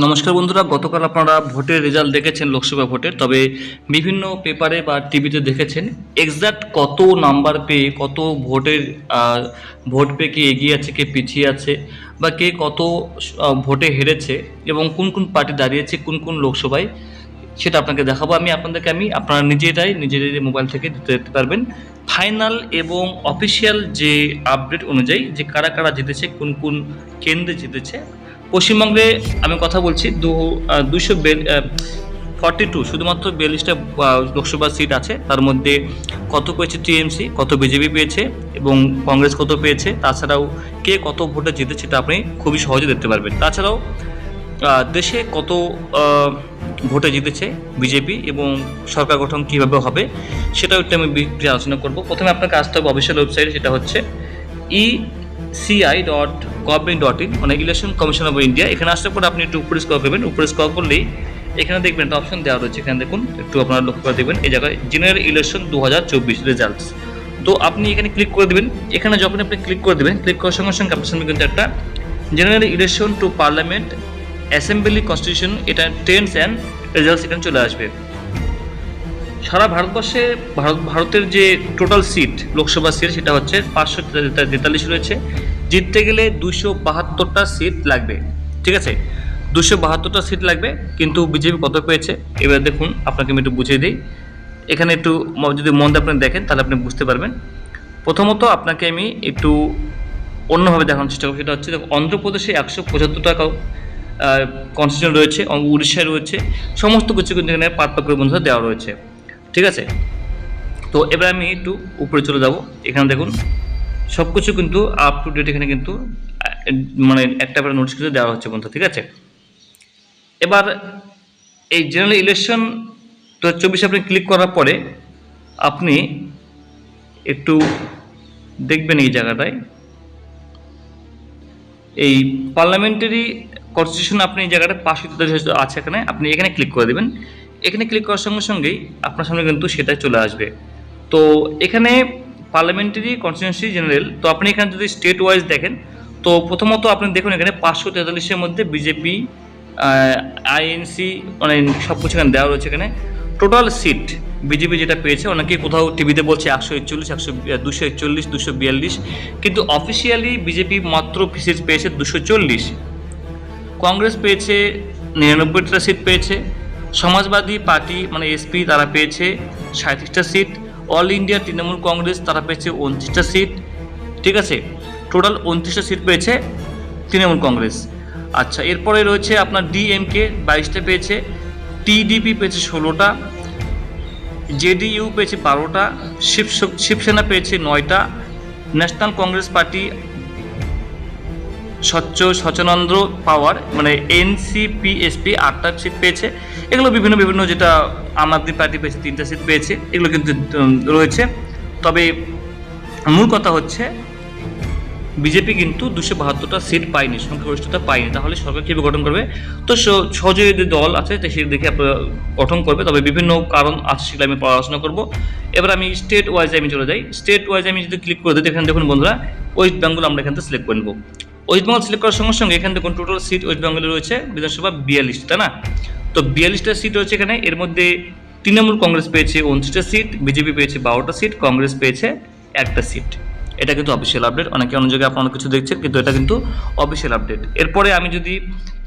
নমস্কার বন্ধুরা, গতকাল আপনারা ভোটের রেজাল্ট দেখেছেন, লোকসভা ভোটের তবে বিভিন্ন পেপারে বা টিভিতে দেখেছেন এক্সাক্ট কত নাম্বার পেয়ে, কত ভোটের ভোট পেয়ে কে এগিয়ে আছে, কে পিছিয়ে আছে, বা কে কত ভোটে হেরেছে, এবং কোন কোন পার্টি দাঁড়িয়েছে, কোন কোন লোকসভায়, সেটা আপনাকে দেখাবো। আমি আপনাদেরকে, আমি আপনারা নিজেরাই নিজেদের মোবাইল থেকে দিতে পারবেন। ফাইনাল এবং অফিসিয়াল যে আপডেট অনুযায়ী যে কারা কারা জিতেছে, কোন কোন কেন্দ্রে জিতেছে পশ্চিমবঙ্গে আমি কথা বলছি দু দুশো ফর্টি টু শুধুমাত্র বিয়াল্লিশটা লোকসভা সিট আছে। তার মধ্যে কত পেয়েছে টিএমসি, কত বিজেপি পেয়েছে এবং কংগ্রেস কত পেয়েছে, তাছাড়াও কে কত ভোটে জিতেছে সেটা আপনি খুবই সহজে দেখতে পারবেন। তাছাড়াও দেশে কত ভোটে জিতেছে বিজেপি এবং সরকার গঠন কীভাবে হবে, সেটাও একটু আমি আলোচনা করব। প্রথমে আপনাকে আসতে হবে অফিসিয়াল ওয়েবসাইট সেটা হচ্ছে E CI dot government dot in মানে ইলেকশন কমিশন অফ ইন্ডিয়া এখানে আসার পর আপনি একটু উপরে স্কল করবেন। উপরে স্কল করলেই এখানে দেখবেন একটা অপশন দেওয়া রয়েছে। এখানে দেখুন, একটু আপনারা লক্ষ্য করে দেখবেন। এই জায়গায় জেনারেল ইলেকশন দু হাজার চব্বিশ রেজাল্টস তো আপনি এখানে ক্লিক করে দেবেন। এখানে যখন আপনি ক্লিক করে দেবেন ক্লিক করার সঙ্গে সঙ্গে আপনার সামনে কিন্তু একটা general election to parliament assembly constitution এটা টেন্স অ্যান্ড রেজাল্টস এখানে চলে আসবে। সারা ভারতবর্ষে, ভারত, ভারতের যে টোটাল সিট লোকসভা সিট সেটা হচ্ছে পাঁচশো তেতাল্লিশ রয়েছে। জিততে গেলে দুশো বাহাত্তরটা সিট লাগবে, ঠিক আছে? দুশো বাহাত্তরটা সিট লাগবে, কিন্তু বিজেপি কত পেয়েছে? এবার দেখুন, আপনাকে আমি একটু বুঝিয়ে দিই। এখানে একটু যদি মন দিয়ে আপনি দেখেন, তাহলে আপনি বুঝতে পারবেন। প্রথমত আপনাকে আমি একটু অন্যভাবে দেখানোর চেষ্টা করব। সেটা হচ্ছে অন্ধ্রপ্রদেশে একশো পঁচাত্তর টাকা কনস্টিটিউশন রয়েছে উড়িষ্যায় রয়েছে, সমস্ত কিছু কিন্তু এখানে বন্ধুরা দেওয়া রয়েছে। ঠিক আছে? তো এবার আমি একটু উপরে চলে যাব। এখানে দেখুন সব কিছু কিন্তু আপ টু ডেট এখানে কিন্তু মানে একটা করে নোটিশ কিন্তু দেওয়া হচ্ছে বন্ধু, ঠিক আছে? এবার এই জেনারেল ইলেকশন দু চব্বিশে আপনি ক্লিক করার পরে আপনি একটু দেখবেন এই জায়গাটায়। এই পার্লামেন্টারি কনস্টিটিউশন আপনি এই জায়গাটা পাঁচশো তেতাল্লিশ আছে এখানে, আপনি এখানে ক্লিক করে দেবেন। এখানে ক্লিক করার সঙ্গে সঙ্গেই আপনার সামনে কিন্তু সেটা চলে আসবে। তো এখানে পার্লামেন্টারি কনস্টিটিউন্সি জেনারেল তো আপনি এখানে যদি স্টেট ওয়াইজ দেখেন, তো প্রথমত আপনি দেখুন এখানে পাঁচশো তেতাল্লিশের মধ্যে বিজেপি আইএনসি মানে সব কিছু এখানে দেওয়া রয়েছে এখানে। টোটাল সিট বিজেপি যেটা পেয়েছে অনেকে কোথাও টিভিতে বলছে একশো একচল্লিশ, একশো দুশো একচল্লিশ, দুশো বিয়াল্লিশ, কিন্তু অফিসিয়ালি বিজেপি মাত্র সিট পেয়েছে দুশো চল্লিশ। কংগ্রেস পেয়েছে নিরানব্বইটা সিট পেয়েছে। সমাজবাদী পার্টি মানে এসপি তারা পেয়েছে সাঁত্রিশটা seat, all India Trinamool Congress তারা পেয়েছে উনত্রিশটা সিট, ঠিক আছে? টোটাল উনত্রিশটা সিট পেয়েছে তৃণমূল কংগ্রেস। আচ্ছা এরপরে রয়েছে আপনার ডিএমকে বাইশটা পেয়েছে, টিডিপি পেয়েছে ষোলোটা, জেডিইউ পেয়েছে বারোটা, শিবসেনা পেয়েছে নয়টা, ন্যাশনাল কংগ্রেস পার্টি স্বচ্ছ, সচনন্দ্র পাওয়ার মানে এনসিপিএসপি আটটা সিট পেয়েছে। এগুলো বিভিন্ন বিভিন্ন যেটা আম আদমি পার্টি পেয়েছে, তিনটা সিট পেয়েছে, এগুলো কিন্তু রয়েছে। তবে মূল কথা হচ্ছে, বিজেপি কিন্তু দুশো বাহাত্তরটা সিট পায়নি, সংখ্যাগরিষ্ঠতা পায়নি। তাহলে সরকার কীভাবে গঠন করবে? তো স- সহযোগী যে দল আছে, তো সেই দেখে আপনারা গঠন করবে। তবে বিভিন্ন কারণ আছে, সেগুলো আমি পড়াশোনা করব। এবার আমি স্টেট ওয়াইজে আমি চলে যাই। স্টেট ওয়াইজে আমি যদি ক্লিক করে দিই এখানে দেখুন বন্ধুরা ওয়েস্ট বেঙ্গল আমরা এখান থেকে সিলেক্ট করে নেব। ওয়েস্ট বেঙ্গল সিলেক্ট করার সঙ্গে সঙ্গে এখানে দেখুন টোটাল সিট ওয়েস্ট বেঙ্গলে রয়েছে? বিধানসভা বিয়াল্লিশটা তাই না? তো বিয়াল্লিশটা সিট রয়েছে এখানে। এর মধ্যে তৃণমূল কংগ্রেস পেয়েছে উনত্রিশটা সিট বিজেপি পেয়েছে বারোটা সিট কংগ্রেস পেয়েছে একটা সিট এটা কিন্তু অফিসিয়াল আপডেট অনেকে অন্য জায়গায় আপনারা কিছু দেখছেন, কিন্তু এটা কিন্তু অফিসিয়াল আপডেট এরপরে আমি যদি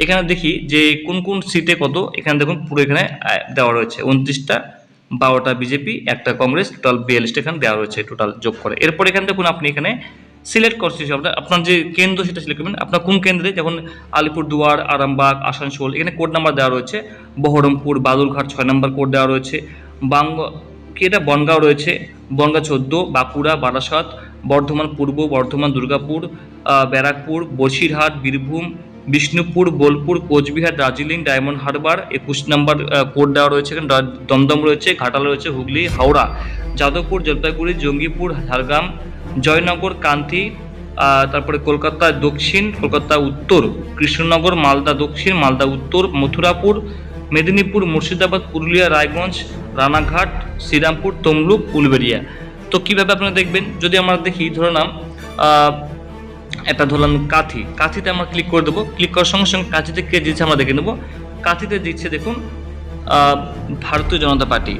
এখানে দেখি যে কোন কোন সিটে কত, এখানে দেখুন পুরো এখানে দেওয়া রয়েছে। উনত্রিশটা বারোটা বিজেপি, একটা কংগ্রেস টোটাল বিয়াল্লিশটা এখানে দেওয়া রয়েছে টোটাল যোগ করে। এরপরে এখানে দেখুন আপনি এখানে সিলেক্ট আপনার আপনার যে কেন্দ্র সেটা সিলেক্ট করবেন। আপনার কোন কেন্দ্রে? যেমন আলিপুরদুয়ার, আরামবাগ, আসানসোল, এখানে কোড নাম্বার দেওয়া রয়েছে। বহরমপুর, বাদুরঘাট ছয় নম্বর কোড দেওয়া রয়েছে। বাঙ্গ কি এটা? বনগাঁও রয়েছে। বনগাঁ চোদ্দ, বাঁকুড়া, বারাসাত, বর্ধমান পূর্ব, বর্ধমান দুর্গাপুর ব্যারাকপুর, বসিরহাট, বীরভূম, বিষ্ণুপুর, বোলপুর, কোচবিহার, দার্জিলিং, ডায়মন্ড হারবার, একুশ নম্বর কোড দেওয়া রয়েছে। এখানে দমদম রয়েছে, ঘাটাল রয়েছে, হুগলি, হাওড়া, যাদবপুর, জলপাইগুড়ি, জঙ্গিপুর, ঝাড়গ্রাম জয়নগর কান্তি তারপরে কলকাতা দক্ষিণ কলকাতা উত্তর কৃষ্ণনগর মালদা দক্ষিণ মালদা উত্তর মথুরাপুর মেদিনীপুর মুর্শিদাবাদ পুরুলিয়া রায়গঞ্জ রানাঘাট শ্রীরামপুর তমলুক উলবেড়িয়া। তো কীভাবে আপনারা দেখবেন? যদি আমরা দেখি ধরে নাম আহ, একটা ধরলাম কাথি। কাথিতে আমরা ক্লিক করে দেবো। ক্লিক করার সঙ্গে সঙ্গে কাথিতে কে দিচ্ছে আমরা দেখে নেব। কাথিতে দিচ্ছে দেখুন ভারতীয় জনতা পার্টি।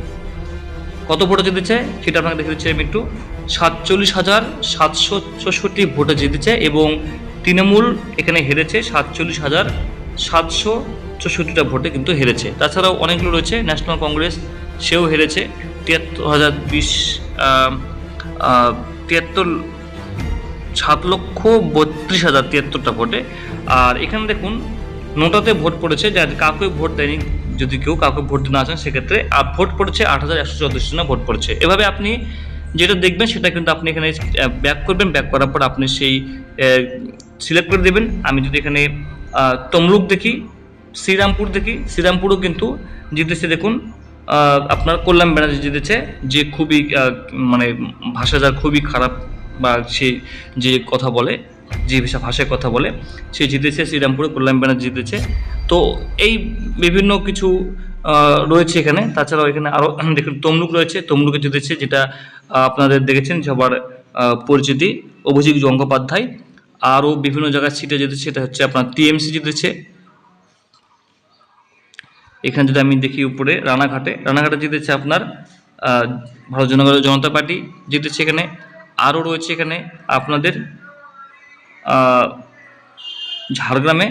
কত ভোটে জিতেছে? সেটা আপনাকে দেখে দিচ্ছি আমি একটু। সাতচল্লিশ হাজার সাতশো চৌষট্টি ভোটে জিতেছে এবং তৃণমূল এখানে হেরেছে সাতচল্লিশ হাজার সাতশো চৌষট্টিটা ভোটে কিন্তু হেরেছে। তাছাড়াও অনেকগুলো রয়েছে, ন্যাশনাল কংগ্রেস সেও হেরেছে, তিয়াত্তর হাজার বিশ তিয়াত্তর, সাত লক্ষ বত্রিশ হাজার তিয়াত্তরটা ভোটে। আর এখানে দেখুন, নোটাতে ভোট পড়েছে, যার কাউকে ভোট দেয়নি যদি কেউ কাউকে ভোট দিতে না আসেন সেক্ষেত্রে ভোট পড়েছে আট হাজার একশো চৌত্রিশ জনা ভোট পড়েছে। এভাবে আপনি যেটা দেখবেন, সেটা কিন্তু আপনি এখানে ব্যাক করবেন। ব্যাক করার পর আপনি সেই সিলেক্ট করে দেবেন। আমি যদি এখানে তমলুক দেখি, শ্রীরামপুর দেখি, শ্রীরামপুরও কিন্তু জিতেছে। দেখুন আপনার কল্যাণ ব্যানার্জি জিতেছে, যে খুবই মানে ভাষা যার খুবই খারাপ বা সে যে কথা বলে যে ভাষা ভাষায় কথা বলে, সে জিতেছে, শ্রীরামপুরে কল্যাণ ব্যানার্জি জিতেছে। তো এই বিভিন্ন কিছু রয়েছে এখানে। তাছাড়াও এখানে আরও দেখুন, তমলুক রয়েছে। তমলুকে জিতেছে যেটা আপনাদের দেখেছেন, সবার পরিচিতি। অভিজিৎ গঙ্গোপাধ্যায়। আরও বিভিন্ন জায়গায় সিটে জিতেছে, সেটা হচ্ছে আপনার টিএমসি জিতেছে। এখানে যদি আমি দেখি উপরে, রানাঘাটে। রানাঘাটে জিতেছে আপনার ভারত জনগণ জনতা পার্টি জিতেছে এখানে। আরও রয়েছে এখানে আপনাদের ঝাড়গ্রামে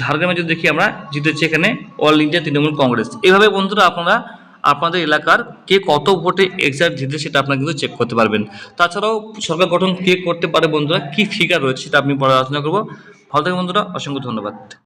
ঝাড়গ্রামে যদি দেখি আমরা, জিতেছি এখানে অল ইন্ডিয়া তৃণমূল কংগ্রেস। এভাবে বন্ধুরা আপনারা আপনাদের এলাকার কে কত ভোটে এক্সাক্ট জিতে সেটা আপনারা কিন্তু চেক করতে পারবেন। তাছাড়াও সরকার গঠন কে করতে পারে বন্ধুরা, কি ফিগার রয়েছে সেটা আপনি পরে আলোচনা করব। ভালো থাকে বন্ধুরা, অসংখ্য ধন্যবাদ।